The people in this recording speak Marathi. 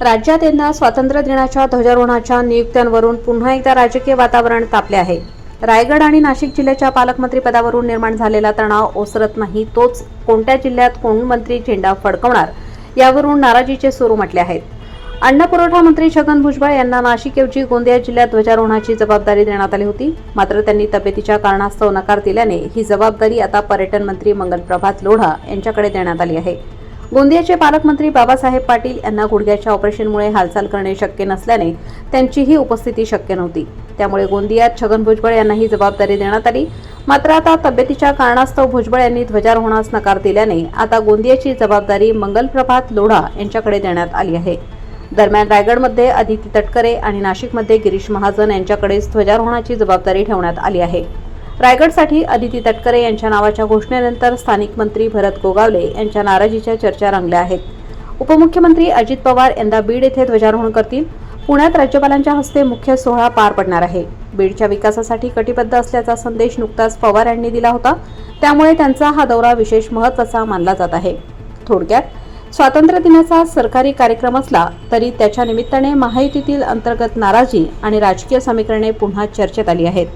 राज्यात यंदा स्वातंत्र्य दिनाच्या ध्वजारोहणाच्या नियुक्त्यांवरून पुन्हा एकदा राजकीय वातावरण तापले आहे. रायगड आणि नाशिक जिल्ह्याच्या पालकमंत्री पदावरून निर्माण झालेला तणाव ओसरत नाही तोच कोणत्या जिल्ह्यात कोण मंत्री झेंडा फडकवणार यावरून नाराजीचे सूर उमटले आहेत. अन्न पुरवठा मंत्री छगन भुजबळ यांना नाशिकऐवजी गोंदिया जिल्ह्यात ध्वजारोहणाची जबाबदारी देण्यात आली होती. मात्र त्यांनी तब्येतीच्या कारणास्तव नकार दिल्याने ही जबाबदारी आता पर्यटन मंत्री मंगल प्रभात लोढा यांच्याकडे देण्यात आली आहे. गोंदियाचे पालकमंत्री बाबासाहेब पाटील यांना गुडघ्याच्या ऑपरेशनमुळे हालचाल करणे शक्य नसल्याने त्यांचीही उपस्थिती शक्य नव्हती. त्यामुळे गोंदियात छगन भुजबळ यांना ही जबाबदारी देण्यात आली. मात्र आता तब्येतीच्या कारणास्तव भुजबळ यांनी ध्वजारोहणास नकार दिल्याने आता गोंदियाची जबाबदारी मंगलप्रभात लोढा यांच्याकडे देण्यात आली आहे. दरम्यान रायगडमध्ये अदिती तटकरे आणि नाशिकमध्ये गिरीश महाजन यांच्याकडेच ध्वजारोहणाची जबाबदारी ठेवण्यात आली आहे. रायगडसाठी अदिती तटकरे यांच्या नावाच्या घोषणेनंतर स्थानिक मंत्री भरत गोगावले यांच्या नाराजीच्या चर्चा रंगल्या आहेत. उपमुख्यमंत्री अजित पवार यंदा बीड येथे ध्वजारोहण करतील. पुण्यात राज्यपालांच्या हस्ते मुख्य सोहळा पार पडणार आहे. बीडच्या विकासासाठी कटिबद्ध असल्याचा संदेश नुकताच पवार यांनी दिला होता. त्यामुळे त्यांचा हा दौरा विशेष महत्त्वाचा मानला जात आहे. थोडक्यात स्वातंत्र्य दिनाचा सरकारी कार्यक्रम असला तरी त्याच्या निमित्ताने महायुतीतील अंतर्गत नाराजी आणि राजकीय समीकरणे पुन्हा चर्चेत आली आहेत.